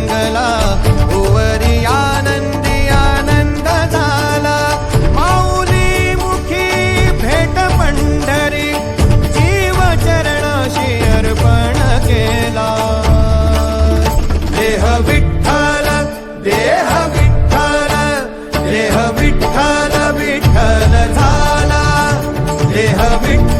मंगला आनंदी आनंद झाला माऊली मुखी भेट पंढरी केला देह विठ्ठल देह विठ्ठल देह विठ्ठल विठ्ठल झाला देह विठ्ठल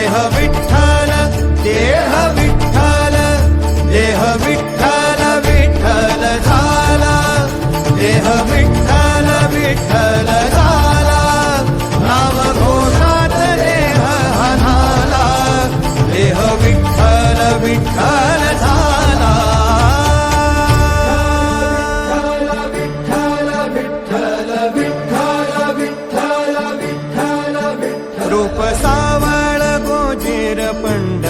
देह विठ्ठल देह विठ्ठल देह विठ्ठल विठ्ठल झाला देह विठ्ठल विठ्ठल झाला नाम घोषात देह हनाला देह विठ्ठल विठ्ठल झाला रूप सावा वीरपण्ड